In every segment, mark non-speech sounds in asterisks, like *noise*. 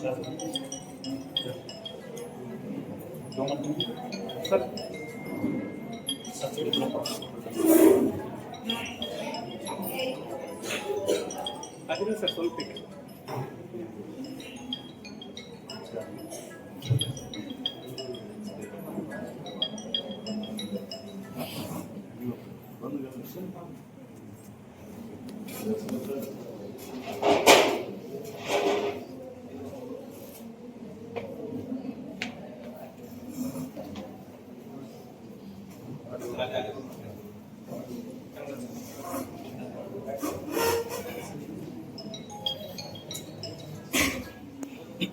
Sir ಅದಿಲ್ಲ sir ಸ್ವಲ್ಪ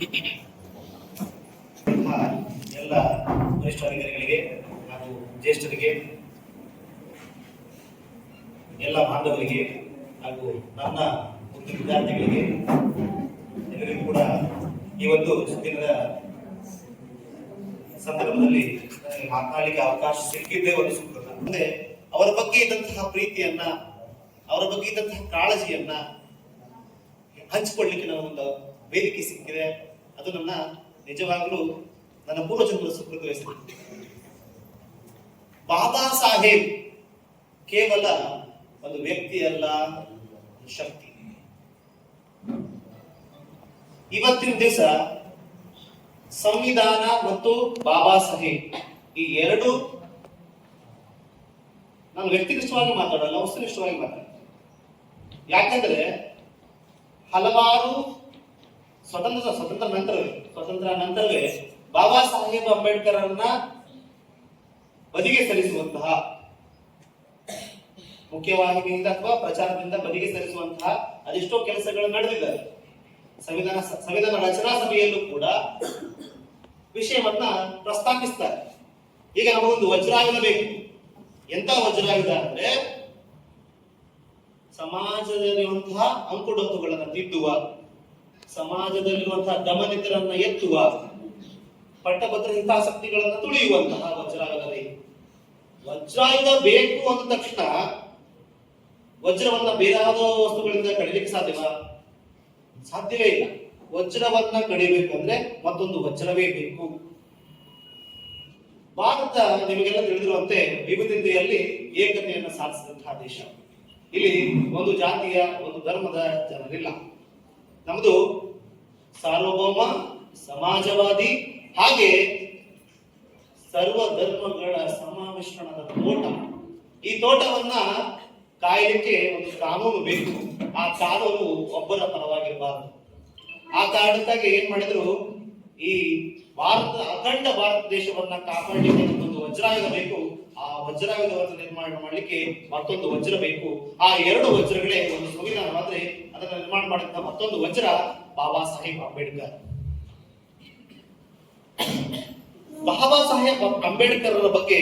ಇದೆ. ಎಲ್ಲ ವರಿಷ್ಠ ಅಧಿಕಾರಿಗಳಿಗೆ ಹಾಗೂ ಜ್ಯೇಷ್ಠರಿಗೆ, ಎಲ್ಲ ಬಾಂಧವರಿಗೆ ಹಾಗೂ ನನ್ನ ಒಂದು ವಿದ್ಯಾರ್ಥಿಗಳಿಗೆ ಎಲ್ಲರಿಗೂ ಕೂಡ ಈ ಒಂದು ದಿನದ ಸಂದರ್ಭದಲ್ಲಿ ನನಗೆ ಮಾತನಾಡಲಿಕ್ಕೆ ಅವಕಾಶ ಸಿಕ್ಕಿದ್ದೇ ಒಂದು ಸುಖ ಅಂದ್ರೆ ಅವರ ಬಗ್ಗೆ ಇದ್ದಂತಹ ಪ್ರೀತಿಯನ್ನ, ಅವರ ಬಗ್ಗೆ ಇದ್ದಂತಹ ಕಾಳಜಿಯನ್ನ ಹಂಚಿಕೊಳ್ಳಿಕ್ಕೆ ನನಗೊಂದು ವೇದಿಕೆ ಸಿಕ್ಕಿದೆ ಅದು ನನ್ನ ನಿಜವಾಗಲೂ ನನ್ನ ಪೂರ್ವಜನ್ಮದ ಹೆಸರು ಬಾಬಾ ಸಾಹೇಬ್ ಕೇವಲ ಒಂದು ವ್ಯಕ್ತಿ ಅಲ್ಲ ಶಕ್ತಿ. ಇವತ್ತಿನ ದಿವಸ ಸಂವಿಧಾನ ಮತ್ತು ಬಾಬಾ ಸಾಹೇಬ್ ಈ ಎರಡು ನಾನು ವ್ಯಕ್ತಿನಿಷ್ಠವಾಗಿ ಮಾತಾಡಲ್ಲ, ವಸ್ತುನಿಷ್ಠವಾಗಿ ಮಾತಾಡ ಯಾಕಂದ್ರೆ ಹಲವಾರು ಸ್ವತಂತ್ರ ಸ್ವತಂತ್ರ ನಂತರವೇ ಸ್ವತಂತ್ರ ನಂತರವೇ ಬಾಬಾ ಸಾಹೇಬ್ ಅಂಬೇಡ್ಕರ್ ಅನ್ನ ಬದಿಗೆ ಸಲ್ಲಿಸುವಂತಹ ಮುಖ್ಯವಾಹಿನಿಯಿಂದ ಅಥವಾ ಪ್ರಚಾರದಿಂದ ಬದಿಗೆ ಸಲ್ಲಿಸುವಂತಹ ಅದೆಷ್ಟೋ ಕೆಲಸಗಳು ನಡೆದಿದ್ದಾರೆ ಸಂವಿಧಾನ ಸಂವಿಧಾನ ರಚನಾ ಸಭೆಯಲ್ಲೂ ಕೂಡ ವಿಷಯವನ್ನ ಪ್ರಸ್ತಾಪಿಸ್ತಾರೆ. ಈಗ ನಮಗೊಂದು ವಜ್ರಾಯುಧ ಬೇಕು ಎಂತ ವಜ್ರಾಯುಧ ಅಂದ್ರೆ ಸಮಾಜದಲ್ಲಿರುವಂತಹ ಅಂಕುಡೊಂಕುಗಳನ್ನು ತಿದ್ದುವ ಸಮಾಜದಲ್ಲಿರುವಂತಹ ದಮನಿತರನ್ನ ಎತ್ತುವ ಪಟ್ಟಭದ್ರ ಹಿತಾಸಕ್ತಿಗಳನ್ನ ತುಳಿಯುವಂತಹ ವಜ್ರಾಗಲರಿ. ವಜ್ರಾಯುಧ ಬೇಕು ಅಂದ ತಕ್ಷಣ ವಜ್ರವನ್ನ ಬೇರಾದ ವಸ್ತುಗಳಿಂದ ಕಡಿಲಿಕ್ಕೆ ಸಾಧ್ಯವ? ಸಾಧ್ಯವೇ ಇಲ್ಲ. ವಜ್ರವನ್ನ ಕಡಿಬೇಕಂದ್ರೆ ಮತ್ತೊಂದು ವಜ್ರವೇ ಬೇಕು. ಭಾರತ ನಿಮಗೆಲ್ಲ ತಿಳಿದಿರುವಂತೆ ವಿವಿಧತೆಯಲ್ಲಿ ಏಕತೆಯನ್ನು ಸಾಧಿಸಿದಂತಹ ದೇಶ. ಇಲ್ಲಿ ಒಂದು ಜಾತಿಯ, ಒಂದು ಧರ್ಮದ ಜನರಿಲ್ಲ. ನಮ್ದು ಸಾರ್ವಭೌಮ, ಸಮಾಜವಾದಿ, ಹಾಗೆ ಸರ್ವ ಧರ್ಮಗಳ ಸಮಾಮಿಶ್ರಣದ ತೋಟ. ಈ ತೋಟವನ್ನ ಕಾಯಲಿಕ್ಕೆ ಒಂದು ಕಾನೂನು ಬೇಕು. ಆ ಕಾನೂನು ಒಬ್ಬರ ಪರವಾಗಿರಬಾರದು. ಆ ಕಾರಣಕ್ಕಾಗಿ ಏನ್ ಮಾಡಿದ್ರು, ಈ ಭಾರತ, ಅಖಂಡ ಭಾರತ ದೇಶವನ್ನ ಕಾಪಾಡಲಿಕ್ಕೆ ಒಂದು ವಜ್ರಾಯುಧ ಬೇಕು. ಆ ವಜ್ರಾಯುಧವನ್ನು ನಿರ್ಮಾಣ ಮಾಡಲಿಕ್ಕೆ ಮತ್ತೊಂದು ವಜ್ರ ಬೇಕು. ಆ ಎರಡು ವಜ್ರಗಳೇ ಒಂದು ಸಂವಿಧಾನವಾದ್ರೆ ಅದನ್ನ ನಿರ್ಮಾಣ ಮಾಡಿದ ಮತ್ತೊಂದು ವಜ್ರ ಬಾಬಾ ಸಾಹೇಬ್ ಅಂಬೇಡ್ಕರ್. ಬಾಬಾ ಸಾಹೇಬ್ ಅಂಬೇಡ್ಕರ್ ಬಗ್ಗೆ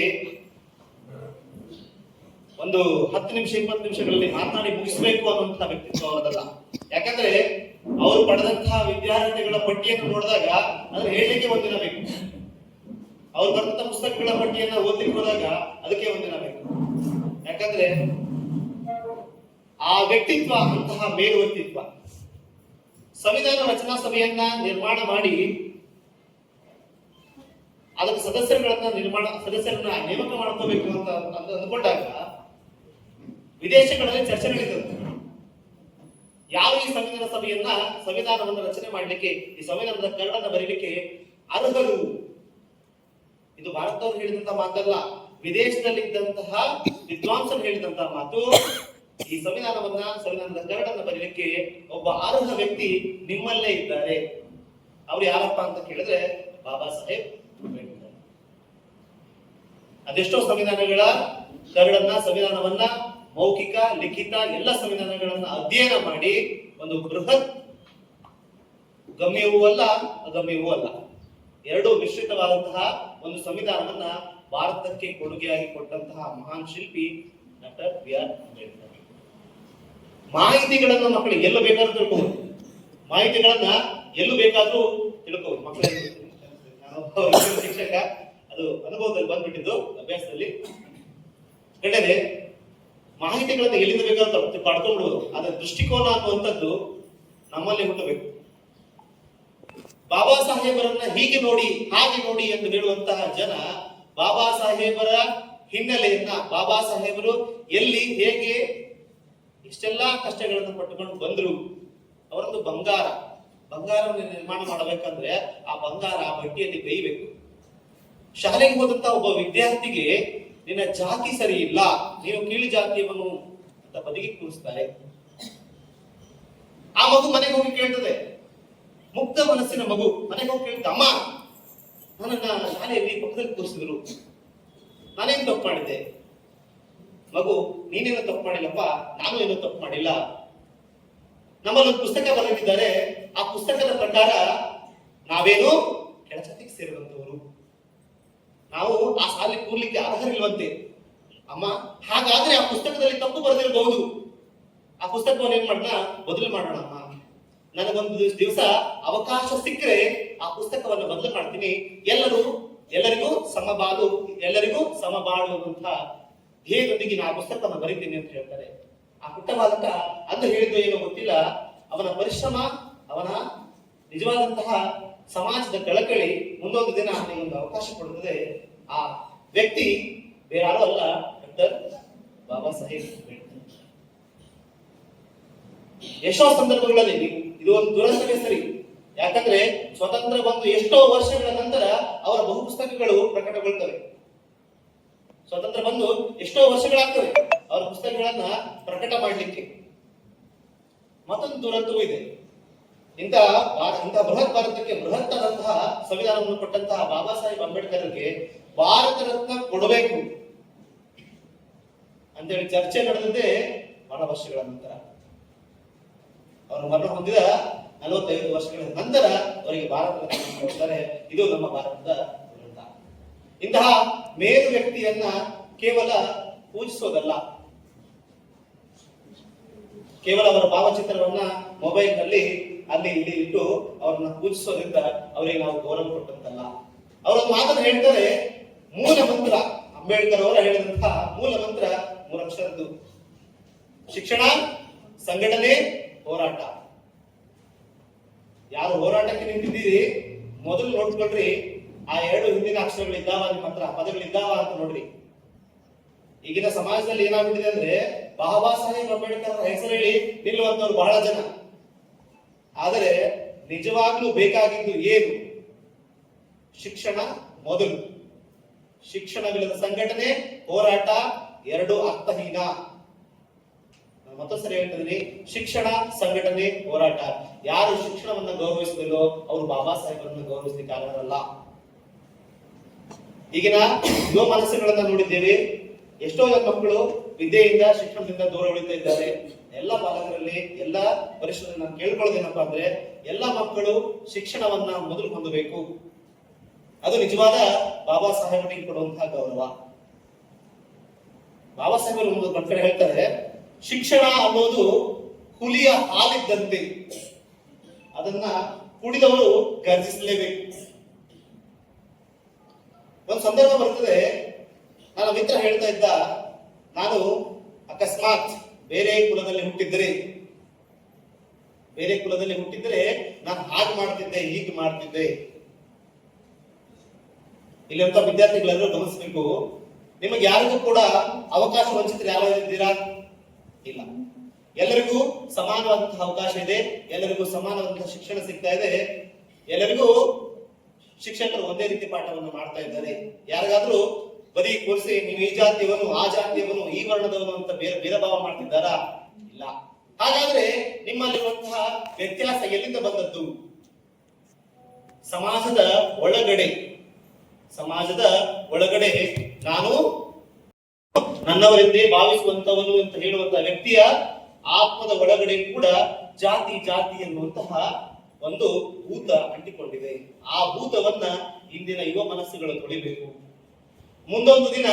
ಒಂದು ಹತ್ತು ನಿಮಿಷ, ಇಪ್ಪತ್ತು ನಿಮಿಷಗಳಲ್ಲಿ ಮಾತನಾಡಿ ಮುಗಿಸಬೇಕು ಅನ್ನುವಂತಹ ವ್ಯಕ್ತಿತ್ವ ಅವರದಲ್ಲ. ಯಾಕಂದ್ರೆ ಅವರು ಪಡೆದಂತಹ ವಿದ್ಯಾರ್ಥಿಗಳ ಪಟ್ಟಿಯನ್ನು ನೋಡಿದಾಗ ಅದನ್ನ ಹೇಳಲಿಕ್ಕೆ ಒಂದಿನ ಬೇಕು. ಅವ್ರು ಬರೆದಂತ ಪುಸ್ತಕಗಳ ಪಟ್ಟಿಯನ್ನ ಓದ್ಲಿಕ್ಕೆ ಹೋದಾಗ ಅದಕ್ಕೆ ಒಂದಿನ ಬೇಕು. ಯಾಕಂದ್ರೆ ಆ ವ್ಯಕ್ತಿತ್ವ ಅಂತಹ ಮೇಲು ವ್ಯಕ್ತಿತ್ವ ಸಂವಿಧಾನ ರಚನಾ ಸಭೆಯನ್ನ ನಿರ್ಮಾಣ ಮಾಡಿ ಅದಕ್ಕೆ ಸದಸ್ಯರುಗಳನ್ನ ನಿರ್ಮಾಣ, ಸದಸ್ಯರನ್ನ ನೇಮಕ ಮಾಡ್ಕೋಬೇಕು ಅಂತ ಅಂದ್ಕೊಂಡಾಗ ವಿದೇಶಗಳಲ್ಲಿ ಚರ್ಚೆ ನಡೀತದೆ. ಯಾರು ಈ ಸಂವಿಧಾನ ಸಭೆಯನ್ನ, ಸಂವಿಧಾನವನ್ನು ರಚನೆ ಮಾಡಲಿಕ್ಕೆ, ಈ ಸಂವಿಧಾನದ ಕರಡನ್ನ ಬರೀಲಿಕ್ಕೆ ಅರ್ಹರು ಇದು ಭಾರತದವರು ಹೇಳಿದಂತ ಮಾತಲ್ಲ ವಿದೇಶದಲ್ಲಿ ಇದ್ದಂತಹ ವಿದ್ವಾಂಸರು ಹೇಳಿದಂತಹ ಮಾತು, ಈ ಸಂವಿಧಾನವನ್ನ, ಸಂವಿಧಾನದ ಕರಡನ್ನ ಬರೀಲಿಕ್ಕೆ ಒಬ್ಬ ಅರ್ಹ ವ್ಯಕ್ತಿ ನಿಮ್ಮಲ್ಲೇ ಇದ್ದಾರೆ. ಅವ್ರು ಯಾರಪ್ಪ ಅಂತ ಕೇಳಿದ್ರೆ ಬಾಬಾ ಸಾಹೇಬ್ ಅದೆಷ್ಟೋ ಸಂವಿಧಾನಗಳ ಕರಡನ್ನ, ಸಂವಿಧಾನವನ್ನ ಮೌಖಿಕ, ಲಿಖಿತ ಎಲ್ಲ ಸಂವಿಧಾನಗಳನ್ನ ಅಧ್ಯಯನ ಮಾಡಿ ಒಂದು ಬೃಹತ್ ಗಮ್ಯವೂ ಅಲ್ಲ, ಅಗಮ್ಯವೂ ಅಲ್ಲ. ಎರಡು ಮಿಶ್ರಿತವಾದಂತಹ ಒಂದು ಸಂವಿಧಾನವನ್ನ ಭಾರತಕ್ಕೆ ಕೊಡುಗೆಯಾಗಿ ಕೊಟ್ಟಂತಹ ಮಹಾನ್ ಶಿಲ್ಪಿ ಡಾಕ್ಟರ್ ಬಿ ಆರ್ ಅಂಬೇಡ್ಕರ್. ಮಾಹಿತಿಗಳನ್ನ ಮಕ್ಕಳು ಎಲ್ಲ ಬೇಕಾದ್ರೂ ತಿಳ್ಕೋಬಹುದು ಮಾಹಿತಿಗಳನ್ನ ಎಲ್ಲೂ ಬೇಕಾದ್ರೂ ತಿಳ್ಕೋಬಹುದು ಮಕ್ಕಳಿಗೆ ಶಿಕ್ಷಕ, ಅದು ಅನುಭವದಲ್ಲಿ ಬಂದ್ಬಿಟ್ಟಿದ್ದು ಅಭ್ಯಾಸದಲ್ಲಿ. ಕಡೆಗೆ ಮಾಹಿತಿಗಳನ್ನ ಎಲ್ಲಿಂದ ಬೇಕಾದ್ರೂ ಪಡ್ಕೊಂಡ್ಬಿಡುವುದು ಅದರ ದೃಷ್ಟಿಕೋನ ಅನ್ನುವಂಥದ್ದು ನಮ್ಮಲ್ಲಿ ಹುಟ್ಟಬೇಕು. ಬಾಬಾ ಸಾಹೇಬರನ್ನ ಹೀಗೆ ನೋಡಿ, ಹಾಗೆ ನೋಡಿ ಎಂದು ಹೇಳುವಂತಹ ಜನ ಬಾಬಾ ಸಾಹೇಬರ ಹಿನ್ನೆಲೆಯನ್ನ, ಬಾಬಾ ಸಾಹೇಬರು ಎಲ್ಲಿ ಹೇಗೆ ಇಷ್ಟೆಲ್ಲಾ ಕಷ್ಟಗಳನ್ನು ಪಟ್ಟುಕೊಂಡು ಬಂದ್ರು, ಅವರೊಂದು ಬಂಗಾರ. ಬಂಗಾರವನ್ನು ನಿರ್ಮಾಣ ಮಾಡಬೇಕಂದ್ರೆ ಆ ಬಂಗಾರ ಆ ಬಟ್ಟಿಯಲ್ಲಿ ಬೇಯಬೇಕು. ಶಾಲೆಗೆ ಹೋದಂತ ಒಬ್ಬ ವಿದ್ಯಾರ್ಥಿಗೆ, ನಿನ್ನ ಜಾತಿ ಸರಿ ಇಲ್ಲ, ನೀನು ಕೀಳು ಜಾತಿಯವನು ಅಂತ ಬದಿಗೆ ಕೂರಿಸ್ತಾರೆ. ಆ ಮಗು ಮನೆಗೆ ಹೋಗಿ ಕೇಳ್ತದೆ ಮುಕ್ತ ಮನಸ್ಸಿನ ಮಗು. ಮನೆಗೆ ಹೋಗಿ ಕೇಳಿದ ಅಮ್ಮ, ನನ್ನನ್ನ ಶಾಲೆಯಲ್ಲಿ ಪಕ್ಕದಲ್ಲಿ ಕೂರಿಸಿದ್ರು ನಾನೇನು ತಪ್ಪು ಮಾಡಿದ್ದೆ. ಮಗು, ನೀನೇನು ತಪ್ಪು ಮಾಡಿಲ್ಲಪ್ಪ, ನಾನು ಏನೋ ತಪ್ಪು ಮಾಡಿಲ್ಲ. ನಮ್ಮಲ್ಲಿ ಒಂದು ಪುಸ್ತಕ ಬರೆದಿದ್ದಾರೆ. ಆ ಪುಸ್ತಕದ ಪ್ರಕಾರ ನಾವೇನು ಕೆಳಜಾತಿಗೆ ಸೇರಿದಂಥವರು. ನಾವು ಆ ಶಾಲೆ ಕೂರ್ಲಿಕ್ಕೆ ಅರ್ಹರಿಲ್ವಂತೆ. ಅಮ್ಮ, ಹಾಗಾದ್ರೆ ಆ ಪುಸ್ತಕದಲ್ಲಿ ತಪ್ಪು ಬರೆದಿರಬಹುದು ಆ ಪುಸ್ತಕವನ್ನು ಏನ್ ಮಾಡೋಣ ಬದಲು ಮಾಡೋಣ, ಅಮ್ಮ. ನನಗೊಂದು ದಿವಸ ಅವಕಾಶ ಸಿಕ್ಕರೆ ಆ ಪುಸ್ತಕವನ್ನು ಬದಲು ಮಾಡ್ತೀನಿ. ಎಲ್ಲರೂ, ಎಲ್ಲರಿಗೂ ಸಮಬಾಳು, ಎಲ್ಲರಿಗೂ ಸಮಬಾಳುವಂತ ಧ್ಯೇಯದೊಂದಿಗೆ ನಾನು ಪುಸ್ತಕವನ್ನು ಬರೀತೀನಿ ಅಂತ ಹೇಳ್ತಾರೆ. ಆ ಪುಟ್ಟ ಬಾಲಕ ಅಂದು ಹೇಳಿದ್ದು ಏನೋ ಗೊತ್ತಿಲ್ಲ. ಅವನ ಪರಿಶ್ರಮ, ಅವನ ನಿಜವಾದಂತಹ ಸಮಾಜದ ಕಳಕಳಿ ಮುಂದೊಂದು ದಿನ ಒಂದು ಅವಕಾಶ ಕೊಡುತ್ತದೆ. ಆ ವ್ಯಕ್ತಿ ಬೇರಾರು ಅಲ್ಲ, ಡಾಕ್ಟರ್ ಬಾಬಾ ಸಾಹೇಬ್ ಎಷ್ಟೋ ಸಂದರ್ಭಗಳಲ್ಲಿ ನೀವು ಇದು ಒಂದು ದುರಂತವೇ ಸರಿ. ಯಾಕಂದ್ರೆ ಸ್ವತಂತ್ರ ಬಂದು ಎಷ್ಟೋ ವರ್ಷಗಳ ನಂತರ ಅವರ ಬಹು ಪುಸ್ತಕಗಳು ಪ್ರಕಟಗೊಳ್ತವೆ. ಸ್ವತಂತ್ರ ಬಂದು ಎಷ್ಟೋ ವರ್ಷಗಳಾಗ್ತವೆ ಅವರ ಪುಸ್ತಕಗಳನ್ನ ಪ್ರಕಟ ಮಾಡಲಿಕ್ಕೆ. ಮತ್ತೊಂದು ದುರಂತವೂ ಇದೆ. ಇಂತಹ ಇಂಥ ಬೃಹತ್ ಭಾರತಕ್ಕೆ ಬೃಹತ್ ಆದಂತಹ ಸಂವಿಧಾನವನ್ನು ಕೊಟ್ಟಂತಹ ಬಾಬಾ ಸಾಹೇಬ್ ಅಂಬೇಡ್ಕರ್ಗೆ ಭಾರತ ರತ್ನ ಕೊಡಬೇಕು. ಅಂತೇಳಿ ಚರ್ಚೆ ನಡೆದಿದೆ ಬಹಳ ವರ್ಷಗಳ ನಂತರ. ಅವರು ಮರಣ ಹೊಂದಿದ ನಲವತ್ತೈದು ವರ್ಷಗಳ ನಂತರ ಅವರಿಗೆ ಭಾರತ ಕೊಡ್ತಾರೆ. ಇದು ನಮ್ಮ ಭಾರತದ ವಿರೋಧ ಇಂತಹ ಮೇರು ವ್ಯಕ್ತಿಯನ್ನ ಕೇವಲ ಪೂಜಿಸೋದಲ್ಲ. ಕೇವಲ ಅವರ ಭಾವಚಿತ್ರವನ್ನ ಮೊಬೈಲ್ನಲ್ಲಿ ಅಲ್ಲಿ ಇಲ್ಲಿ ಇಟ್ಟು ಅವರನ್ನ ಪೂಜಿಸೋದ್ರಿಂದ ಅವರಿಗೆ ನಾವು ಗೌರವ ಕೊಟ್ಟಂತಲ್ಲ. ಅವರ ಮಾತನ್ನು ಹೇಳ್ತಾರೆ, ಮೂಲ ಮಂತ್ರ. ಅಂಬೇಡ್ಕರ್ ಅವರ ಹೇಳಿದಂತಹ ಮೂಲ ಮಂತ್ರ ಮೂರಕ್ಷರದ್ದು. ಶಿಕ್ಷಣ, ಸಂಘಟನೆ ಹೋರಾಟ. ಯಾರು ಹೋರಾಟಕ್ಕೆ ನಿಂತಿದ್ದೀರಿ, ಮೊದಲು ನೋಡ್ಕೊಳ್ರಿ, ಆ ಎರಡು ಹಿಂದಿನ ಅಕ್ಷರಗಳಿದ್ದಾವ ನಿಮ್ಮ ಹತ್ರ ಪದಗಳಿದ್ದಾವ ಅಂತ ನೋಡ್ರಿ. ಈಗಿನ ಸಮಾಜದಲ್ಲಿ ಏನಾಗ್ಬಿಟ್ಟಿದೆ ಅಂದ್ರೆ, ಬಾಬಾ ಸಾಹೇಬ್ ಅಂಬೇಡ್ಕರ್ ಹೆಸರು ಹೇಳಿ ನಿಲ್ಲುವಂತವ್ರು ಬಹಳ ಜನ. ಆದರೆ, ನಿಜವಾಗ್ಲೂ ಬೇಕಾಗಿದ್ದು ಏನು? ಶಿಕ್ಷಣ ಮೊದಲು. ಶಿಕ್ಷಣವಿಲ್ಲದ ಸಂಘಟನೆ, ಹೋರಾಟ, ಎರಡು ಅರ್ಥಹೀನ. ನಾನು ಮತ್ತೊಂದು ಸರಿ ಹೇಳ್ತಿದ್ದೀನಿ, ಶಿಕ್ಷಣ ಸಂಘಟನೆ ಹೋರಾಟ. ಯಾರು ಶಿಕ್ಷಣವನ್ನ ಗೌರವಿಸಲಿಲ್ಲೋ ಅವರು ಬಾಬಾ ಸಾಹೇಬರನ್ನು ಗೌರವಿಸಲಿಕ್ಕೆ ಆಗಲ್ಲ ಈಗಿನ ಯುವ ಮನಸ್ಸುಗಳನ್ನ ನೋಡಿದ್ದೇವೆ ಎಷ್ಟೋ ಜನ ಮಕ್ಕಳು ವಿದ್ಯೆಯಿಂದ, ಶಿಕ್ಷಣದಿಂದ ದೂರ ಉಳಿತಾ ಇದ್ದಾರೆ. ಎಲ್ಲ ಪಾಲಕರಲ್ಲಿ ಎಲ್ಲ ಪರಿಶ್ರಮ ನಾನು ಕೇಳ್ಕೊಳ್ಳೋದೇನಪ್ಪಾ ಅಂದ್ರೆ, ಎಲ್ಲ ಮಕ್ಕಳು ಶಿಕ್ಷಣವನ್ನ ಮೊದಲು ಹೊಂದಬೇಕು. ಅದು ನಿಜವಾದ ಬಾಬಾ ಸಾಹೇಬರಿಗೆ ಕೊಡುವಂತಹ ಗೌರವ. ಬಾಬಾ ಸಾಹೇಬರು ಒಂದ್ ಕಡೆ ಹೇಳ್ತಾರೆ ಶಿಕ್ಷಣ ಅನ್ನೋದು ಹುಲಿಯ ಹಾಲಿದ್ದಂತೆ. ಅದನ್ನ ಕುಡಿದವರು ಗರ್ಜಿಸಲೇಬೇಕು. ಒಂದು ಸಂದರ್ಭ ಬರ್ತದೆ. ನನ್ನ ಮಿತ್ರ ಹೇಳ್ತಾ ಇದ್ದ, ನಾನು ಅಕಸ್ಮಾತ್ ಬೇರೆ ಕುಲದಲ್ಲಿ ಹುಟ್ಟಿದ್ರೆ ಬೇರೆ ಕುಲದಲ್ಲಿ ಹುಟ್ಟಿದ್ರೆ ನಾನು ಹಾಗೆ ಮಾಡ್ತಿದ್ದೆ, ಹೀಗೆ ಮಾಡ್ತಿದ್ದೆ. ಇಲ್ಲಿರುವಂತ ವಿದ್ಯಾರ್ಥಿಗಳೆಲ್ಲರೂ ಗಮನಿಸಬೇಕು. ನಿಮಗೆ ಯಾರಿಗೂ ಕೂಡ ಅವಕಾಶ ವಂಚಿತರು ಯಾರು ಇದ್ದೀರಾ? ಇಲ್ಲ. ಎಲ್ಲರಿಗೂ ಸಮಾನವಾದಂತಹ ಅವಕಾಶ ಇದೆ. ಎಲ್ಲರಿಗೂ ಸಮಾನವಾದಂತಹ ಶಿಕ್ಷಣ ಸಿಗ್ತಾ ಇದೆ. ಎಲ್ಲರಿಗೂ ಶಿಕ್ಷಕರು ಒಂದೇ ರೀತಿ ಪಾಠವನ್ನು ಮಾಡ್ತಾ ಇದ್ದಾರೆ. ಯಾರಿಗಾದ್ರೂ ಬರೀ ಕೂರಿಸಿ, ನೀವು ಈ ಜಾತಿಯವನು, ಆ ಜಾತಿಯವನು, ಈ ವರ್ಣದವನು ಅಂತ ಬೇರೆ ಬೇರೆ ಭಾವ ಮಾಡ್ತಿದ್ದಾರಾ? ಇಲ್ಲ. ಹಾಗಾದ್ರೆ ನಿಮ್ಮಲ್ಲಿರುವಂತಹ ವ್ಯತ್ಯಾಸ ಎಲ್ಲಿಂದ ಬಂದದ್ದು? ಸಮಾಜದ ಒಳಗಡೆ. ಸಮಾಜದ ಒಳಗಡೆ ನಾನು ನನ್ನವರೆಂದೇ ಭಾವಿಸುವಂತವನು ಅಂತ ಹೇಳುವಂತಹ ವ್ಯಕ್ತಿಯ ಆತ್ಮದ ಒಳಗಡೆ ಕೂಡ ಜಾತಿ ಜಾತಿ ಎನ್ನುವಂತಹ ಒಂದು ಭೂತ ಅಂಟಿಕೊಂಡಿದೆ. ಆ ಭೂತವನ್ನ ಇಂದಿನ ಯುವ ಮನಸ್ಸುಗಳು ತೊಳಿಬೇಕು. ಮುಂದೊಂದು ದಿನ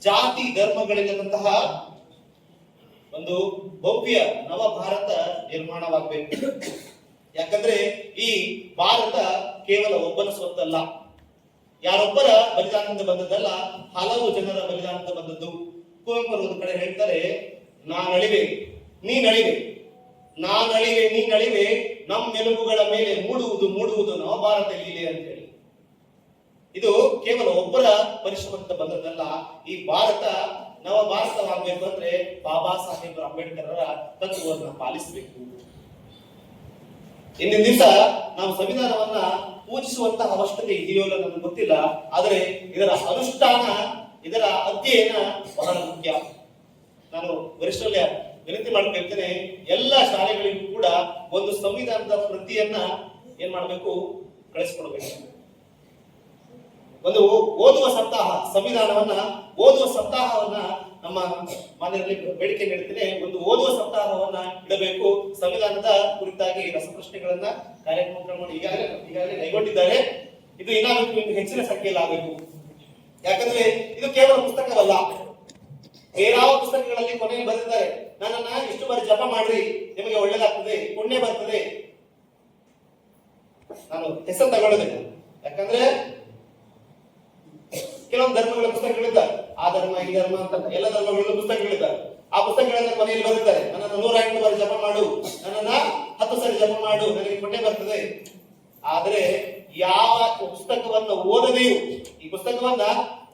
ಜಾತಿ ಧರ್ಮಗಳಿಲ್ಲದಂತಹ ಒಂದು ಭವ್ಯ ನವ ಭಾರತ ನಿರ್ಮಾಣವಾಗಬೇಕು. ಯಾಕಂದ್ರೆ ಈ ಭಾರತ ಕೇವಲ ಒಬ್ಬನ ಸ್ವತ್ತಲ್ಲ. ಯಾರೊಬ್ಬರ ಬಲಿದಾನದಿಂದ ಬಂದದ್ದಲ್ಲ, ಹಲವು ಜನರ ಬಲಿದಾನದಿಂದ ಬಂದದ್ದು. ಕುವೆಂಪು ಅವರು ಒಂದು ಕಡೆ ಹೇಳ್ತಾರೆ, ನಾನು ನೀನಳಿವೆ ನಾನಳಿವೆ ನೀನಳಿವೆ ನಮ್ಮ ನೆನಪುಗಳ ಮೇಲೆ ಮೂಡುವುದು ಮೂಡುವುದು ನವಭಾರತ ಲೀಲೆ ಅಂತ ಹೇಳಿ. ಇದು ಕೇವಲ ಒಬ್ಬರ ಪರಿಶ್ರಮದಿಂದ ಬಂದದ್ದಲ್ಲ, ಈ ಭಾರತ ನವ ಭಾರತವಾಗಬೇಕು ಅಂದ್ರೆ ಬಾಬಾ ಸಾಹೇಬ್ ಅಂಬೇಡ್ಕರ್ ತತ್ವವನ್ನು ಪಾಲಿಸಬೇಕು. ಇಂದಿನ ದಿವಸ ನಾವು ಸಂವಿಧಾನವನ್ನ ಪೂಜಿಸುವಂತಹ ಅವಶ್ಯಕತೆ ಇದೆಯೋ ನನಗೆ ಗೊತ್ತಿಲ್ಲ, ಆದರೆ ಇದರ ಅನುಷ್ಠಾನ ಇದರ ಅಧ್ಯಯನ ಬಹಳ ಮುಖ್ಯ. ನಾನು ವರಿಷ್ಠರಲ್ಲಿ ವಿನಂತಿ ಮಾಡ್ಕೊಳ್ತೇನೆ ಎಲ್ಲ ಶಾಲೆಗಳಿಗೂ ಕೂಡ ಒಂದು ಸಂವಿಧಾನದ ಪ್ರತಿಯನ್ನ ಏನ್ ಮಾಡಬೇಕು? ಕಳಿಸ್ಕೊಡ್ಬೇಕು. ಒಂದು ಓದುವ ಸಪ್ತಾಹ, ಸಂವಿಧಾನವನ್ನ ಓದುವ ಸಪ್ತಾಹವನ್ನ ನಮ್ಮ ಮನೆಯಲ್ಲಿ ಬೇಡಿಕೆ ನೀಡ್ತೇನೆ. ಒಂದು ಓದುವ ಸಪ್ತಾಹವನ್ನ ಇಡಬೇಕು. ಸಂವಿಧಾನದ ಕುರಿತಾಗಿ ರಸಪ್ರಶ್ನೆಗಳನ್ನ ಕಾರ್ಯಕ್ರಮಗಳನ್ನು ಈಗಾಗಲೇ ಈಗಾಗಲೇ ಕೈಗೊಂಡಿದ್ದಾರೆ. ಇದು ಏನಾಗಬೇಕು ಹೆಚ್ಚಿನ ಸಂಖ್ಯೆಯಲ್ಲಿ ಆಗಬೇಕು. ಯಾಕಂದ್ರೆ ಇದು ಕೇವಲ ಪುಸ್ತಕವಲ್ಲ. ಬೇರಾವ ಪುಸ್ತಕಗಳಲ್ಲಿ ಕೊನೆಯಲ್ಲಿ ಬರೆದಿದ್ದಾರೆ. ನನ್ನನ್ನ ಇಷ್ಟು ಬಾರಿ ಜಪ ಮಾಡ್ರಿ, ನಿಮಗೆ ಒಳ್ಳೇದಾಗ್ತದೆ, ಪುಣ್ಯ ಬರ್ತದೆ. ನಾನು ಹೆಸರು ತಗೊಳ್ಳೋದಿಲ್ಲ. ಯಾಕಂದ್ರೆ ಕೆಲವೊಂದು ಧರ್ಮಗಳ ಪುಸ್ತಕಗಳಿದ್ದಾವೆ. ಆ ಧರ್ಮ, ಈ ಧರ್ಮ ಅಂತ ಎಲ್ಲ ಧರ್ಮಗಳ ಪುಸ್ತಕಗಳಿದ್ದಾವೆ. ಆ ಪುಸ್ತಕಗಳನ್ನ ಮನೆಯಲ್ಲಿ ಬರೆದಿದ್ದಾರೆ. ನನ್ನನ್ನು ನೂರ ಎಂಟು ಬಾರಿ ಜಪ ಮಾಡು. ನನ್ನನ್ನ ಹತ್ತು ಸಾರಿ ಜಪ ಮಾಡು. ನನಗೆ ಪುಣ್ಯ ಬರ್ತದೆ. ಆದರೆ ಯಾವ ಪುಸ್ತಕವನ್ನು ಓದದೆಯೂ ಪುಸ್ತಕವನ್ನ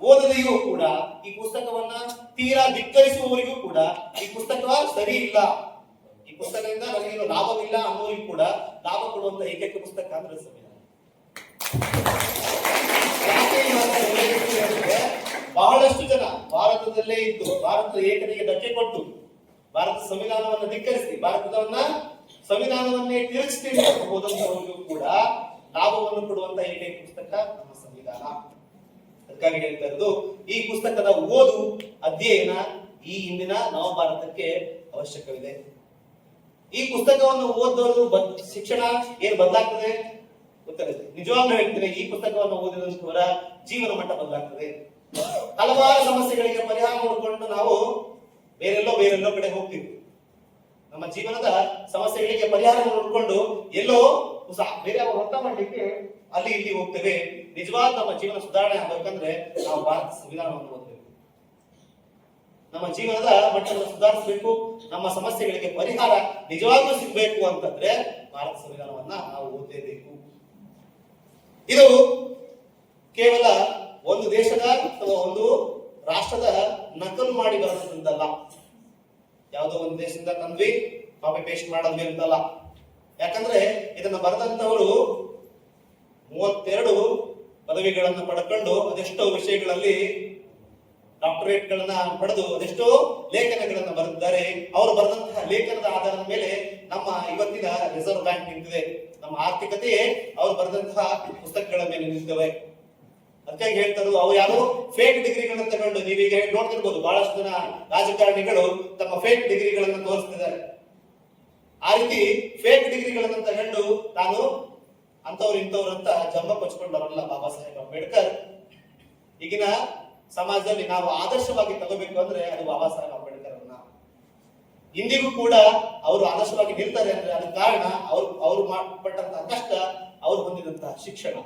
ಓದದೆಯೂ ಕೂಡ, ಈ ಪುಸ್ತಕವನ್ನ ತೀರಾ ಧಿಕ್ಕರಿಸುವವರಿಗೂ ಕೂಡ ಈ ಪುಸ್ತಕ ಸರಿ ಇಲ್ಲ. ಈ ಪುಸ್ತಕದಿಂದ ನನಗೇನು ಲಾಭವಿಲ್ಲ ಅನ್ನೋರಿಗೂ ಕೂಡ ಲಾಭ ಕೊಡುವಂತ ಏಕೈಕ ಪುಸ್ತಕ ಅಂದ್ರೆ ಸಂವಿಧಾನ ಈ ಬಹಳಷ್ಟು ಜನ ಭಾರತದಲ್ಲೇ ಇದ್ದು, ಭಾರತದ ಏಕತೆಗೆ ಧಕ್ಕೆ ಕೊಟ್ಟು ಭಾರತ ಸಂವಿಧಾನವನ್ನು ಧಿಕ್ಕರಿಸಿ ಭಾರತದವನ್ನ ಸಂವಿಧಾನವನ್ನೇ ತಿರುಗಿಸ್ತೀವಿ ಹೋದಂತವರಿಗೂ ಕೂಡ ಲಾಭವನ್ನು ಕೊಡುವಂತ ಏಕೈಕ ಪುಸ್ತಕ ನಮ್ಮ ಸಂವಿಧಾನ. ಅದಕ್ಕಾಗಿ ಹೇಳ್ತಾ ಇರೋದು ಈ ಪುಸ್ತಕದ ಓದು ಅಧ್ಯಯನ ಈ ಇಂದಿನ ನವಭಾರತಕ್ಕೆ ಅವಶ್ಯಕವಿದೆ. ಈ ಪುಸ್ತಕವನ್ನು ಓದೋದು ಶಿಕ್ಷಣ ಏನ್ ಬದಲಾಗ್ತದೆ? ಗೊತ್ತಿರುತ್ತೆ ನಿಜವಾಗ್ಲೂ ಹೇಳ್ತೇನೆ, ಈ ಪುಸ್ತಕವನ್ನು ಓದಿದಂತವರ ಜೀವನ ಮಟ್ಟ ಬದಲಾಗ್ತದೆ. ಹಲವಾರು ಸಮಸ್ಯೆಗಳಿಗೆ ಪರಿಹಾರ ನೋಡಿಕೊಂಡು ನಾವು ಬೇರೆಲ್ಲೋ ಬೇರೆಲ್ಲೋ ಕಡೆ ಹೋಗ್ತೀವಿ. ನಮ್ಮ ಜೀವನದ ಸಮಸ್ಯೆಗಳಿಗೆ ಪರಿಹಾರ ನೋಡಿಕೊಂಡು ಎಲ್ಲೋ ಹೊಸ ಬೇರೆ ಅವರು ಅರ್ಥ ಮಾಡಲಿಕ್ಕೆ ಅಲ್ಲಿ ಇಲ್ಲಿ ಹೋಗ್ತೇವೆ. ನಿಜವಾದ ನಮ್ಮ ಜೀವನ ಸುಧಾರಣೆ ಆಗ್ಬೇಕಂದ್ರೆ ನಾವು ಭಾರತ ಸಂವಿಧಾನವನ್ನು ಓದಬೇಕು ನಮ್ಮ ಜೀವನದ ಮಟ್ಟವನ್ನು ಸುಧಾರಿಸಬೇಕು, ನಮ್ಮ ಸಮಸ್ಯೆಗಳಿಗೆ ಪರಿಹಾರ ನಿಜವಾಗ್ಲೂ ಸಿಗ್ಬೇಕು ಅಂತಂದ್ರೆ ಭಾರತ ಸಂವಿಧಾನವನ್ನ ನಾವು ಓದಲೇಬೇಕು. ಇದು ಕೇವಲ ಒಂದು ದೇಶದ ಅಥವಾ ಒಂದು ರಾಷ್ಟ್ರದ ನಕಲು ಮಾಡಿ ಬರೋದ್ರಿಂದಲ್ಲ. ಯಾವುದೋ ಒಂದು ದೇಶದಿಂದ ತಂದ್ವಿ ಕಾಪಿ ಪೇಸ್ಟ್ ಮಾಡೋದ್ರಿಂದಲ್ಲ ಯಾಕಂದ್ರೆ ಇದನ್ನು ಬರೆದಂತವರು ಮೂವತ್ತೆರಡು ಪದವಿಗಳನ್ನು ಪಡ್ಕೊಂಡು ಅದೆಷ್ಟೋ ವಿಷಯಗಳಲ್ಲಿ ಡಾಕ್ಟರೇಟ್ ಗಳನ್ನ ಪಡೆದು ಅದೆಷ್ಟೋ ಲೇಖನಗಳನ್ನು ಬರೆದಿದ್ದಾರೆ. ಅವರು ಬರೆದಂತಹ ಲೇಖನದ ಆಧಾರದ ಮೇಲೆ ನಮ್ಮ ಇವತ್ತಿನ ರಿಸರ್ವ್ ಬ್ಯಾಂಕ್ ನಿಂತಿದೆ. ನಮ್ಮ ಆರ್ಥಿಕತೆಯೇ ಅವರು ಬರೆದಂತಹ ಪುಸ್ತಕಗಳ ಮೇಲೆ ನಿಂತಿವೆ ಅದಕ್ಕಾಗಿ ಹೇಳ್ತಾರೆ ಅವ್ರು ಯಾರು ಫೇಕ್ ಡಿಗ್ರಿಗಳನ್ನು ತಗೊಂಡು, ನೀವೀಗ ನೋಡ್ತಿರ್ಬೋದು, ಬಹಳಷ್ಟು ಜನ ರಾಜಕಾರಣಿಗಳು ತಮ್ಮ ಫೇಕ್ ಡಿಗ್ರಿಗಳನ್ನು ತೋರಿಸ್ತಿದ್ದಾರೆ. ಆ ರೀತಿ ಫೇಕ್ ಡಿಗ್ರಿಗಳನ್ನ ತಗೊಂಡು ನಾನು ಅಂತವ್ರು ಇಂಥವ್ರು ಅಂತ ಜಂಬ ಕೊಚ್ಕೊಂಡವರಲ್ಲ ಬಾಬಾ ಸಾಹೇಬ್ ಅಂಬೇಡ್ಕರ್. ಈಗಿನ ಸಮಾಜದಲ್ಲಿ ನಾವು ಆದರ್ಶವಾಗಿ ತಗೋಬೇಕು ಅಂದ್ರೆ ಅದು ಬಾಬಾ ಸಾಹೇಬ್ ಅಂಬೇಡ್ಕರ್ ಅವ್ರನ್ನ. ಇಂದಿಗೂ ಕೂಡ ಅವರು ಆದರ್ಶವಾಗಿ ನಿಲ್ತಾರೆ ಅಂದ್ರೆ ಅದಕ್ಕೆ ಕಾರಣ ಅವ್ರು ಅವ್ರು ಮಾಡ್ಪಟ್ಟಂತಹ ಕಷ್ಟ ಅವ್ರು ಹೊಂದಿದಂತಹ ಶಿಕ್ಷಣ.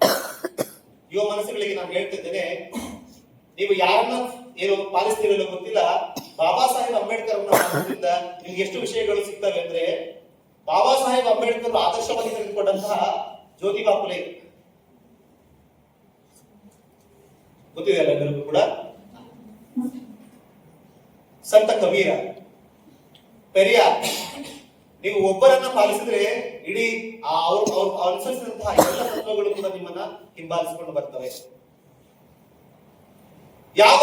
*coughs* ಯುವ ಮನಸ್ಸುಗಳಿಗೆ ನಾನು ಹೇಳ್ತಿದ್ದೇನೆ, ನೀವು ಯಾರನ್ನ ಏನು ಪಾಲಿಸ್ತೀರೋ ಗೊತ್ತಿಲ್ಲ. ಬಾಬಾ ಸಾಹೇಬ್ ಅಂಬೇಡ್ಕರ್ ನಿಮ್ಗೆ ಎಷ್ಟು ವಿಷಯಗಳು ಸಿಗ್ತವೆ ಅಂದ್ರೆ, ಬಾಬಾ ಸಾಹೇಬ್ ಅಂಬೇಡ್ಕರ್ ಆದರ್ಶವಾಗಿ ತೆಗೆದುಕೊಂಡಂತಹ ಜ್ಯೋತಿಬಾ ಫುಲೆ ಗೊತ್ತಿದೆ ಎಲ್ಲರಿಗೂ ಕೂಡ? ಸಂತ ಕಬೀರ. ಪೆರಿಯ ನೀವು ಒಬ್ಬರನ್ನ ಪಾಲಿಸಿದ್ರೆ ಇಡೀ ಅವ್ರು ಅನುಸರಿಸಿದಂತಹ ಎಲ್ಲ ತತ್ವಗಳು ಕೂಡ ನಿಮ್ಮನ್ನ ಹಿಂಬಾಲಿಸಿಕೊಂಡು ಬರ್ತವೆ. ಯಾವ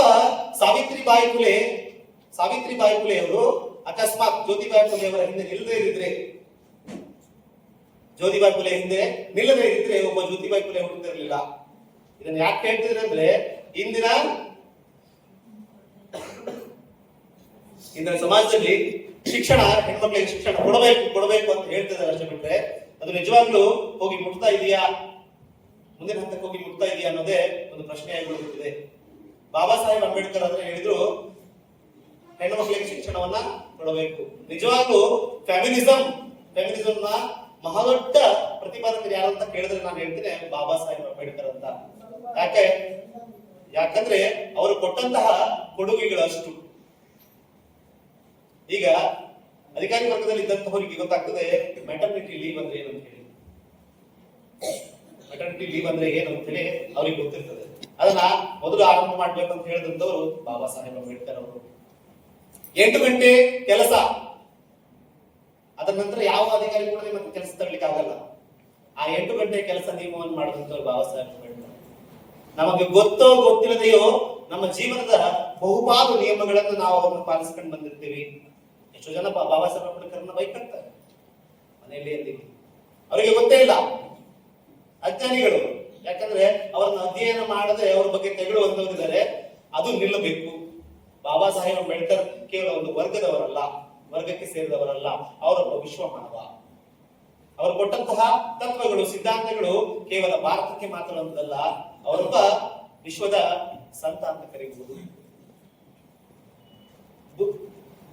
ಸಾವಿತ್ರಿಬಾಯಿ ಫುಲೆ ಸಾವಿತ್ರಿಬಾಯಿ ಫುಲೆ ಅವರು ಅಕಸ್ಮಾತ್ ಜ್ಯೋತಿಬಾಯಿ ಫುಲೆ ಅವರ ಹಿಂದೆ ನಿಲ್ಲದೇ ಇದ್ರೆ ಜ್ಯೋತಿಬಾಯಿ ಫುಲೆ ಹಿಂದೆ ನಿಲ್ಲದೇ ಇದ್ರೆ ಒಬ್ಬ ಜ್ಯೋತಿಬಾಯಿ ಫುಲೆ ಹುಡುಕ್ತಿರ್ಲಿಲ್ಲ ಇದನ್ನ ಯಾಕೆ ಹೇಳ್ತಿದ್ರೆ ಅಂದ್ರೆ, ಇಂದಿನ ಇಂದಿನ ಸಮಾಜದಲ್ಲಿ ಶಿಕ್ಷಣ, ಹೆಣ್ಮಕ್ಳಿಗೆ ಶಿಕ್ಷಣ ಕೊಡಬೇಕು ಕೊಡಬೇಕು ಅಂತ ಹೇಳ್ತಿದ್ದಾರೆ ಅಷ್ಟೇ ಬಿಟ್ರೆ, ಅದು ನಿಜವಾಗ್ಲೂ ಹೋಗಿ ಮುಟ್ತಾ ಇದೆಯಾ? ಮುಂದಿನ ಹಂತಕ್ಕೆ ಹೋಗಿ ಮುಟ್ತಾ ಇದೆಯಾ ಅನ್ನೋದೇ ಒಂದು ಪ್ರಶ್ನೆಯಾಗಿ ಉಳಿದಿದೆ ಬಾಬಾ ಸಾಹೇಬ್ ಅಂಬೇಡ್ಕರ್ ಅಂದ್ರೆ ಹೇಳಿದ್ರು, ಹೆಣ್ಣು ಮಕ್ಕಳಿಗೆ ಶಿಕ್ಷಣವನ್ನ ಕೊಡಬೇಕು. ನಿಜವಾಗ್ಲೂ ಫ್ಯಾಮಿನಿಸಂ ಫೆಮಿನಿಸಮ್ನ ಮಹಾದೊಡ್ಡ ಪ್ರತಿಪಾದಕರು ಅಂತ ಕೇಳಿದ್ರೆ ನಾನು ಹೇಳ್ತೇನೆ, ಬಾಬಾ ಸಾಹೇಬ್ ಅಂಬೇಡ್ಕರ್ ಅಂತ. ಯಾಕೆ? ಯಾಕಂದ್ರೆ ಅವರು ಕೊಟ್ಟಂತಹ ಕೊಡುಗೆಗಳಷ್ಟು ಈಗ ಅಧಿಕಾರಿ ವರ್ಗದಲ್ಲಿ ಇದ್ದಂತವರಿಗೆ ಗೊತ್ತಾಗ್ತದೆ ಮೆಟರ್ನಿಟಿ ಲೀವ್ ಅಂದ್ರೆ ಏನು ಅಂತ ಹೇಳಿ. ಮೆಟರ್ನಿಟಿ ಲೀವ್ ಅಂದ್ರೆ ಏನು ಅಂತ ಹೇಳಿ ಅವ್ರಿಗೆ ಗೊತ್ತಿರ್ತದೆ. ಅದನ್ನ ಮೊದಲು ಆರಂಭ ಮಾಡ್ಬೇಕು ಅಂತ ಹೇಳಿದಂತವರು ಬಾಬಾ ಸಾಹೇಬ್ ಅಂಬೇಡ್ಕರ್ ಅವರು. ಎಂಟು ಗಂಟೆ ಕೆಲಸ. ಅದರ ನಂತರ ಯಾವ ಅಧಿಕಾರಿ ಕೂಡ ನಿಮ್ಮ ಕೆಲಸ ತರಲಿಕ್ಕೆ ಆಗಲ್ಲ. ಆ ಎಂಟು ಗಂಟೆ ಕೆಲಸ ನಿಯಮವನ್ನು ಮಾಡಿದಂತವ್ರು ಬಾಬಾ ಸಾಹೇಬ್ ಅಂಬೇಡ್ಕರ್. ನಮಗೆ ಗೊತ್ತೋ ಗೊತ್ತಿಲ್ಲದೆಯೋ ನಮ್ಮ ಜೀವನದ ಬಹುಪಾಲು ನಿಯಮಗಳನ್ನು ನಾವು ಅವರನ್ನು ಪಾಲಿಸ್ಕೊಂಡು ಬಂದಿರ್ತೀವಿ. ಎಷ್ಟೋ ಜನ ಬಾಬಾ ಸಾಹೇಬ್ ಅಂಬೇಡ್ಕರ್ನ ಬೈಕಂತಾರೆ. ಮನೆಯಲ್ಲಿ ಅವರಿಗೆ ಗೊತ್ತೇ ಇಲ್ಲ. ಅಜ್ಞಾನಿಗಳು. ಯಾಕಂದ್ರೆ ಅವರನ್ನ ಅಧ್ಯಯನ ಮಾಡದೆ ಅವ್ರ ಬಗ್ಗೆ ತೆಗಳುವಂತವರಿದ್ದಾರೆ. ಅದು ನಿಲ್ಲಬೇಕು. ಬಾಬಾ ಸಾಹೇಬ್ ಅಂಬೇಡ್ಕರ್ ಕೇವಲ ಒಂದು ವರ್ಗದವರಲ್ಲ, ವರ್ಗಕ್ಕೆ ಸೇರಿದವರಲ್ಲ ಅವರೊಬ್ಬ ವಿಶ್ವ ಮಾನವ ಅವರು ಕೊಟ್ಟಂತಹ ತತ್ವಗಳು, ಸಿದ್ಧಾಂತಗಳು ಕೇವಲ ಭಾರತಕ್ಕೆ ಮಾತ್ರ ಅಂತಲ್ಲ ಅವರೊಬ್ಬ ವಿಶ್ವದ ಸಂತ ಅಂತ ಕರೀಬಹುದು.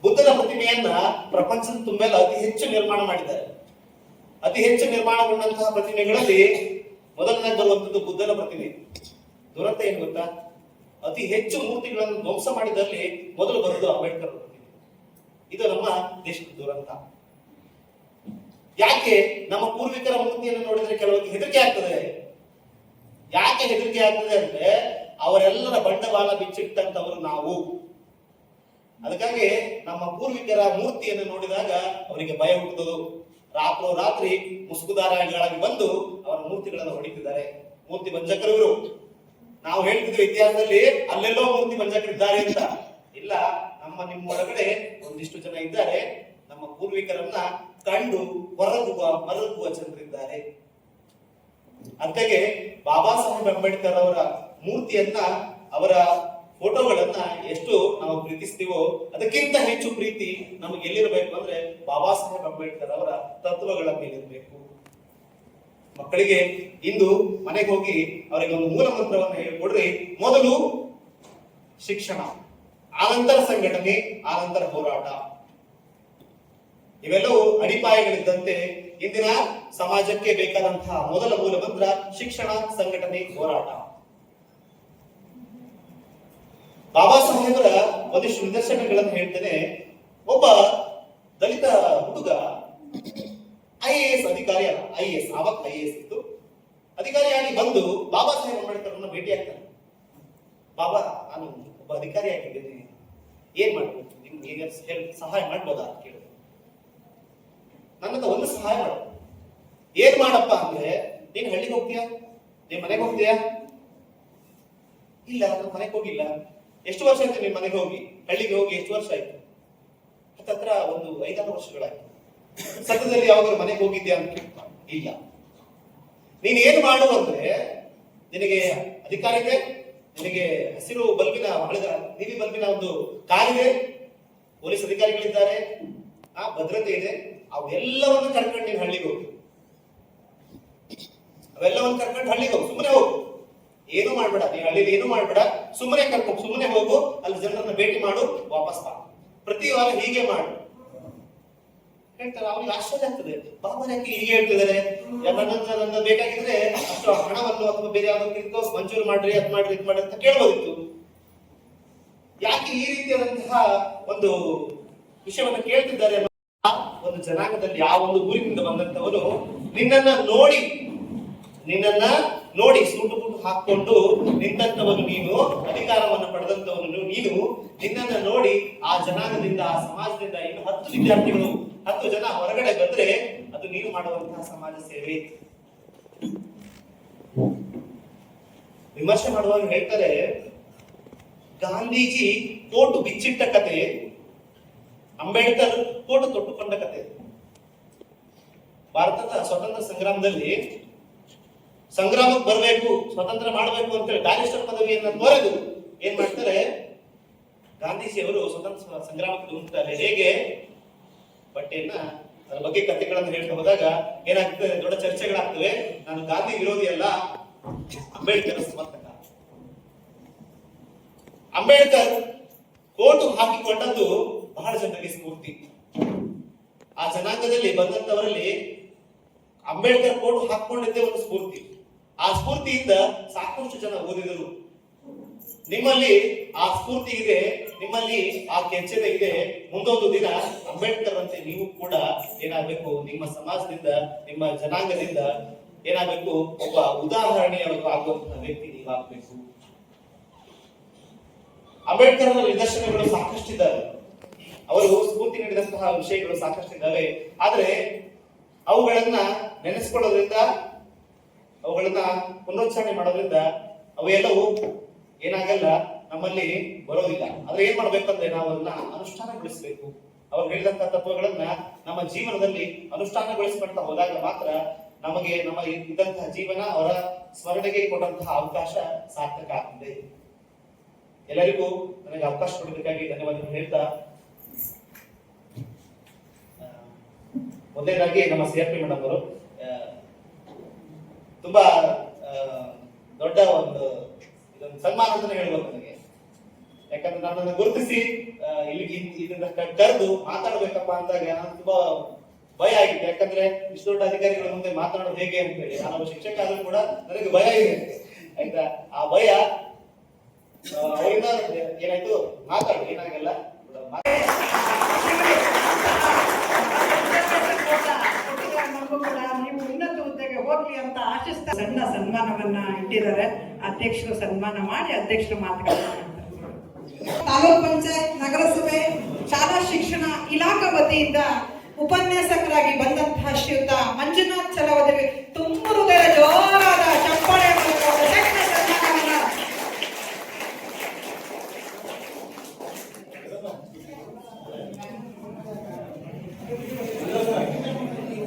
ಬುದ್ಧನ ಪ್ರತಿಮೆಯನ್ನ ಪ್ರಪಂಚದ ತುಂಬೆಲ್ಲ ಅತಿ ಹೆಚ್ಚು ನಿರ್ಮಾಣ ಮಾಡಿದ್ದಾರೆ. ಅತಿ ಹೆಚ್ಚು ನಿರ್ಮಾಣಗೊಂಡಂತಹ ಪ್ರತಿಮೆಗಳಲ್ಲಿ ಮೊದಲನೇ ಬರುವಂತದ್ದು ಬುದ್ಧನ ಪ್ರತಿಮೆ. ದುರಂತ ಏನು ಗೊತ್ತಾ? ಅತಿ ಹೆಚ್ಚು ಮೂರ್ತಿಗಳನ್ನು ಧ್ವಂಸ ಮಾಡಿದಲ್ಲಿ ಮೊದಲು ಬರುವುದು ಅಂಬೇಡ್ಕರ್ ಪ್ರತಿಮೆ. ಇದು ನಮ್ಮ ದೇಶದ ದುರಂತ. ಯಾಕೆ ನಮ್ಮ ಪೂರ್ವಿಕರ ಮೂರ್ತಿಯನ್ನು ನೋಡಿದ್ರೆ ಕೆಲವರಿಗೆ ಹೆದರಿಕೆ ಆಗ್ತದೆ? ಯಾಕೆ ಹೆದರಿಕೆ ಆಗ್ತದೆ ಅಂದ್ರೆ ಅವರೆಲ್ಲರ ಬಂಡವಾಳ ಬಿಚ್ಚಿಟ್ಟಂತವರು ನಾವು. ಅದಕ್ಕಾಗಿ ನಮ್ಮ ಪೂರ್ವಿಕರ ಮೂರ್ತಿಯನ್ನು ನೋಡಿದಾಗ ಅವರಿಗೆ ಭಯ ಹುಟ್ಟುವುದು ರಾತ್ರೋ ರಾತ್ರಿ ಮುಸುಕುದಾರಗಳಾಗಿ ಬಂದು ಮೂರ್ತಿಗಳನ್ನು ಹೊಡಿತಿದ್ದಾರೆ. ಮೂರ್ತಿ ಭಂಜಕರವರು ನಾವು ಹೇಳ್ತಿದ್ವಿ ಇತಿಹಾಸದಲ್ಲಿ ಅಲ್ಲೆಲ್ಲೋ ಮೂರ್ತಿ ಭಂಜಕರಿದ್ದಾರೆ ಅಂತ. ಇಲ್ಲ, ನಮ್ಮ ನಿಮ್ಮ ಒಳಗಡೆ ಒಂದಿಷ್ಟು ಜನ ಇದ್ದಾರೆ. ನಮ್ಮ ಪೂರ್ವಿಕರನ್ನ ಕಂಡು ಹೊರಗುವ, ಮರಗುವ ಜನರಿದ್ದಾರೆ ಅದಕ್ಕಾಗಿ ಬಾಬಾ ಸಾಹೇಬ್ ಅಂಬೇಡ್ಕರ್ ಅವರ ಮೂರ್ತಿಯನ್ನ, ಅವರ ಫೋಟೋಗಳನ್ನ ಎಷ್ಟು ನಾವು ಪ್ರೀತಿಸ್ತೀವೋ ಅದಕ್ಕಿಂತ ಹೆಚ್ಚು ಪ್ರೀತಿ ನಮಗೆ ಎಲ್ಲಿರಬೇಕು ಅಂದ್ರೆ ಬಾಬಾ ಸಾಹೇಬ್ ಅಂಬೇಡ್ಕರ್ ಅವರ ತತ್ವಗಳ ಮೇಲಿರಬೇಕು. ಮಕ್ಕಳಿಗೆ ಇಂದು ಮನೆಗೆ ಹೋಗಿ ಅವರಿಗೆ ಒಂದು ಮೂಲ ಮಂತ್ರವನ್ನು ಹೇಳಿಕೊಡ್ರಿ. ಮೊದಲು ಶಿಕ್ಷಣ, ಆನಂತರ ಸಂಘಟನೆ, ಆನಂತರ ಹೋರಾಟ. ಇವೆಲ್ಲವೂ ಅಡಿಪಾಯಗಳಿದ್ದಂತೆ ಇಂದಿನ ಸಮಾಜಕ್ಕೆ ಬೇಕಾದಂತಹ ಮೊದಲ ಮೂಲ ಮಂತ್ರ ಶಿಕ್ಷಣ, ಸಂಘಟನೆ, ಹೋರಾಟ. ಬಾಬಾ ಸಾಹೇಬರ ಒಂದಿಷ್ಟು ನಿದರ್ಶನಗಳನ್ನು ಹೇಳ್ತೇನೆ. ಒಬ್ಬ ದಲಿತ ಹುಡುಗ, ಐ ಎ ಎಸ್ ಅಧಿಕಾರಿ ಅಲ್ಲ. ಐ ಎಸ್ ಆವತ್ತು ಐ ಎಸ್ ಇತ್ತು. ಅಧಿಕಾರಿಯಾಗಿ ಬಂದು ಬಾಬಾ ಸಾಹೇಬ್ ಅಂಬೇಡ್ಕರ್ನ ಭೇಟಿ ಆಗ್ತಾನೆ ಬಾಬಾ, ನಾನು ಒಬ್ಬ ಅಧಿಕಾರಿಯಾಗಿದ್ದೇನೆ ಏನ್ ಮಾಡ್ಬೇಕು? ನಿಮ್ಗೆ ಹೇಗೆ ಸಹಾಯ ಮಾಡ್ಬೋದಾ ಅಂತ ಕೇಳಿದೆ ನನ್ನತ್ರ ಒಂದು ಸಹಾಯ ಮಾಡ. ಏನ್ ಮಾಡಪ್ಪ ಅಂದ್ರೆ, ನೀನ್ ಹಳ್ಳಿಗೆ ಹೋಗ್ತೀಯಾ? ನೀನ್ ಮನೆಗೆ ಹೋಗ್ತೀಯಾ? ಇಲ್ಲ, ನಾನು ಮನೆಗೆ ಹೋಗಿಲ್ಲ. ಎಷ್ಟು ವರ್ಷ ಆಯ್ತು ನಿಮ್ಮ ಮನೆಗೆ ಹೋಗಿ? ಹಳ್ಳಿಗೆ ಹೋಗಿ ಎಷ್ಟು ವರ್ಷ ಆಯ್ತು? ಹತ್ತತ್ರ ಒಂದು ಐದಾರು ವರ್ಷಗಳಾಯ್ತು. ಸದ್ಯದಲ್ಲಿ ಯಾವಾಗ ಮನೆಗೆ ಹೋಗಿದ್ಯಾ ಅಂತ. ಇಲ್ಲ. ನೀನು ಏನು ಮಾಡು ಅಂದ್ರೆ ನಿನಗೆ ಅಧಿಕಾರ ಇದೆ ನಿನಗೆ ಹಸಿರು ಬಲ್ಬಿನ ಹಳದ ನೀಲಿ ಬಲ್ಬಿನ ಒಂದು ಕಾರಿದೆ ಪೊಲೀಸ್ ಅಧಿಕಾರಿಗಳಿದ್ದಾರೆ. ಆ ಭದ್ರತೆ ಇದೆ. ಅವೆಲ್ಲವನ್ನು ಕರ್ಕೊಂಡು ನೀನು ಹಳ್ಳಿಗೆ ಹೋಗು. ಅವೆಲ್ಲವನ್ನು ಕರ್ಕೊಂಡು ಹಳ್ಳಿಗೆ ಹೋಗು. ಸುಮ್ಮನೆ ಹೋಗು. ಏನು ಮಾಡ್ಬೇಡ. ನೀ ಹಳ್ಳಿಲಿ ಏನು ಮಾಡ್ಬೇಡ. ಸುಮ್ಮನೆ ಕರ್ಕೊ ಸುಮ್ಮನೆ ಹೋಗು. ಅಲ್ಲಿ ಜನರನ್ನ ಭೇಟಿ ಮಾಡು. ವಾಪಸ್ ಬಾ. ಪ್ರತಿ ವಾರ ಹೀಗೆ ಮಾಡು. ಹೇಳ್ತಾರೆ, ಅವ್ರಿಗೆ ಆಶ್ಚರ್ಯ ಆಗ್ತದೆ. ಬಾಬಾ ಹೀಗೆ ಹೇಳ್ತಿದ್ದಾರೆ? ನನ್ನ ಬೇಕಾಗಿದ್ರೆ ಅಷ್ಟು ಹಣವನ್ನು ಅಥವಾ ಬೇರೆ ಯಾವುದಕ್ಕಿಂತ ಮಂಜೂರು ಮಾಡ್ರಿ, ಅದ್ ಮಾಡ್ರಿ, ಇದ್ ಮಾಡ್ರಿ ಅಂತ ಕೇಳ್ಬೋದಿತ್ತು. ಯಾಕೆ ಈ ರೀತಿಯಾದಂತಹ ಒಂದು ವಿಷಯವನ್ನು ಕೇಳ್ತಿದ್ದಾರೆ ಒಂದು ಜನಾಂಗದಲ್ಲಿ ಆ ಒಂದು ಊರಿನಿಂದ ಬಂದಂತವರು ನಿನ್ನನ್ನ ನೋಡಿ ನಿನ್ನನ್ನ ನೋಡಿ ಸೂಟು ಬೂಟು ಹಾಕೊಂಡು ನಿಂತಂತವನು ನೀನು, ಅಧಿಕಾರವನ್ನು ಪಡೆದಂತವನು ನೀನು, ನಿನ್ನನ್ನ ನೋಡಿ ಆ ಜನಾಂಗದಿಂದ, ಆ ಸಮಾಜದಿಂದ ಇನ್ನು ಹತ್ತು ವಿದ್ಯಾರ್ಥಿಗಳು ಹತ್ತು ಜನ ಹೊರಗಡೆ ಬಂದ್ರೆ ಅದು ನೀವು ಮಾಡುವಂತಹ ಸಮಾಜ ಸೇವೆ. ವಿಮರ್ಶೆ ಮಾಡುವಾಗ ಹೇಳ್ತಾರೆ, ಗಾಂಧೀಜಿ ಕೋಟು ಬಿಚ್ಚಿಟ್ಟ ಕತೆ, ಅಂಬೇಡ್ಕರ್ ಕೋಟು ತೊಟ್ಟುಕೊಂಡ ಕತೆ. ಭಾರತದ ಸ್ವತಂತ್ರ ಸಂಗ್ರಾಮದಲ್ಲಿ ಸಂಗ್ರಾಮಕ್ಕೆ ಬರಬೇಕು, ಸ್ವತಂತ್ರ ಮಾಡಬೇಕು ಅಂತೇಳಿ ಬ್ಯಾರಿಸ್ಟರ್ ಪದವಿಯನ್ನ ತೊರೆದು ಏನ್ ಮಾಡ್ತಾರೆ, ಗಾಂಧೀಜಿಯವರು ಸ್ವತಂತ್ರ ಸಂಗ್ರಾಮಕ್ಕೆ ಹೋಗ್ತಾರೆ ಹೇಗೆ? ಬಟ್ಟೆಯನ್ನ ಅದ್ರ ಬಗ್ಗೆ ಕಥೆಗಳನ್ನು ಹೇಳ್ತಾ ಹೋದಾಗ ಏನಾಗ್ತದೆ? ದೊಡ್ಡ ಚರ್ಚೆಗಳಾಗ್ತವೆ. ನಾನು ಗಾಂಧಿ ವಿರೋಧಿ ಅಲ್ಲ. ಅಂಬೇಡ್ಕರ್ ಸಮರ್ಥಕ. ಅಂಬೇಡ್ಕರ್ ಕೋಟು ಹಾಕಿಕೊಂಡದ್ದು ಬಹಳ ಜನರಿಗೆ ಸ್ಫೂರ್ತಿ. ಆ ಜನಾಂಗದಲ್ಲಿ ಬಂದಂತವರಲ್ಲಿ ಅಂಬೇಡ್ಕರ್ ಕೋಟು ಹಾಕೊಂಡಿದ್ದೇ ಒಂದು ಸ್ಫೂರ್ತಿ. ಆ ಸ್ಫೂರ್ತಿಯಿಂದ ಸಾಕಷ್ಟು ಜನ ಓದಿದರು. ನಿಮ್ಮಲ್ಲಿ ಆ ಸ್ಫೂರ್ತಿ ಇದೆ, ನಿಮ್ಮಲ್ಲಿ ಆ ಕೆಚ್ಚೆದೆ ಇದೆ. ಮುಂದೊಂದು ದಿನ ಅಂಬೇಡ್ಕರ್ ಅಂತೆ ನೀವು ಕೂಡ ಏನಾಗಬೇಕು, ನಿಮ್ಮ ಸಮಾಜದಿಂದ, ನಿಮ್ಮ ಜನಾಂಗದಿಂದ ಏನಾಗಬೇಕು, ಒಬ್ಬ ಉದಾಹರಣೆಯ ಆಗುವಂತಹ ವ್ಯಕ್ತಿ ನೀವಾಗಬೇಕು. ಅಂಬೇಡ್ಕರ್ ನಿದರ್ಶನಗಳು ಸಾಕಷ್ಟಿದ್ದಾವೆ. ಅವರು ಸ್ಫೂರ್ತಿ ನೀಡಿದಂತಹ ವಿಷಯಗಳು ಸಾಕಷ್ಟಿದ್ದಾವೆ. ಆದ್ರೆ ಅವುಗಳನ್ನ ನೆನೆಸ್ಕೊಳ್ಳೋದ್ರಿಂದ, ಅವುಗಳನ್ನ ಪುನರುಚ್ಚಾರಣೆ ಮಾಡೋದ್ರಿಂದ ಅವೆಲ್ಲವೂ ಏನಾಗಲ್ಲ, ನಮ್ಮಲ್ಲಿ ಬರೋದಿಲ್ಲ. ಆದ್ರೆ ಏನ್ ಮಾಡ್ಬೇಕಂದ್ರೆ ನಾವು ಅದನ್ನ ಅನುಷ್ಠಾನಗೊಳಿಸಬೇಕು. ಅವ್ರು ಹೇಳಿದಂತ ತತ್ವಗಳನ್ನ ನಮ್ಮ ಜೀವನದಲ್ಲಿ ಅನುಷ್ಠಾನಗೊಳಿಸ್ಕೊಳ್ತಾ ಹೋದಾಗ ಮಾತ್ರ ನಮಗೆ ನಮ್ಮ ಇದ್ದಂತಹ ಜೀವನ ಅವರ ಸ್ಮರಣೆಗೆ ಕೊಟ್ಟಂತಹ ಅವಕಾಶ ಸಾರ್ಥಕ ಆಗ್ತದೆ. ಎಲ್ಲರಿಗೂ ನನಗೆ ಅವಕಾಶ ಕೊಡೋದಕ್ಕಾಗಿ ಧನ್ಯವಾದಗಳು ಹೇಳ್ತಾ. ಮೊದಲನೇದಾಗಿ ನಮ್ಮ ಸಿ ಪಿ ಮೇಡಮ್ ಅವರು ತುಂಬಾ ದೊಡ್ಡ ಒಂದು ಇದೊಂದು ಸನ್ಮಾನ ಅಂತಾನೆ ಹೇಳ್ಬೋದು ನನಗೆ ಯಾಕಂದ್ರೆ ನನ್ನನ್ನು ಗುರುತಿಸಿ ಇಲ್ಲಿ ಇದನ್ನ ಕರೆದು ಮಾತಾಡ್ಬೇಕಪ್ಪ ಅಂದಾಗ ನಾನು ತುಂಬಾ ಭಯ ಆಗಿದೆ ಯಾಕಂದ್ರೆ ಇಷ್ಟು ದೊಡ್ಡ ಅಧಿಕಾರಿಗಳ ಮುಂದೆ ಮಾತನಾಡೋದು ಹೇಗೆ ಅಂತ ಹೇಳಿ ನಾನು ಶಿಕ್ಷಕ ಆದ್ರೂ ಕೂಡ ನನಗೆ ಭಯ ಇದೆ. ಆಯ್ತಾ? ಆ ಭಯ ಅವರಿಂದ ಏನಾಯ್ತು? ಮಾತಾಡು, ಏನಾಗಲ್ಲ. ಮಾತಾಡು. ನಮಗೂ ಕೂಡ ನೀವು ಉನ್ನತ ಹುದ್ದೆಗೆ ಹೋಗ್ಲಿ ಅಂತ ಆಶಿಸ್ತಾ ಸಣ್ಣ ಸನ್ಮಾನವನ್ನ ಇಟ್ಟಿದ್ದಾರೆ. ಅಧ್ಯಕ್ಷರು ಸನ್ಮಾನ ಮಾಡಿ ಅಧ್ಯಕ್ಷರು ಮಾತುಕತೆ ತಾಲೂಕ್ ಪಂಚಾಯತ್, ನಗರಸಭೆ, ಶಾಲಾ ಶಿಕ್ಷಣ ಇಲಾಖಾ ವತಿಯಿಂದ ಉಪನ್ಯಾಸಕರಾಗಿ ಬಂದಂತಹ ಶ್ರೀಯುತ ಮಂಜುನಾಥ್ ಚಲವದೇವಿ ತುಂಬ ಹೃದಯ ಜೋರಾದ ಚಪ್ಪಾಳೆ ಮೂಲಕ ಒಂದು ಸಣ್ಣ ಸನ್ಮಾನವನ್ನ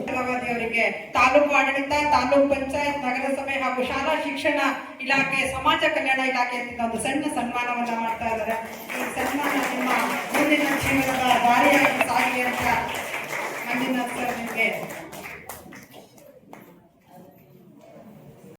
ಭಗವತಿ ಅವರಿಗೆ ಆಡಳಿತ ತಾಲೂಕು ಪಂಚಾಯತ್, ನಗರಸಭೆ ಹಾಗೂ ಶಾಲಾ ಶಿಕ್ಷಣ ಇಲಾಖೆ, ಸಮಾಜ ಕಲ್ಯಾಣ ಇಲಾಖೆಯಿಂದ ಒಂದು ಸಣ್ಣ ಸನ್ಮಾನವನ್ನ ಮಾಡ್ತಾ ಇದ್ದಾರೆ. ಈ ಸನ್ಮಾನ ನಿಮ್ಮ ಮುಂದಿನ ಜೀವನದ ದಾರಿಯಾಗಿ ಸಾಗಿ ಅಂತ ಮಂಜುನಾಥ್ ಸರ್ ನಿಮಗೆ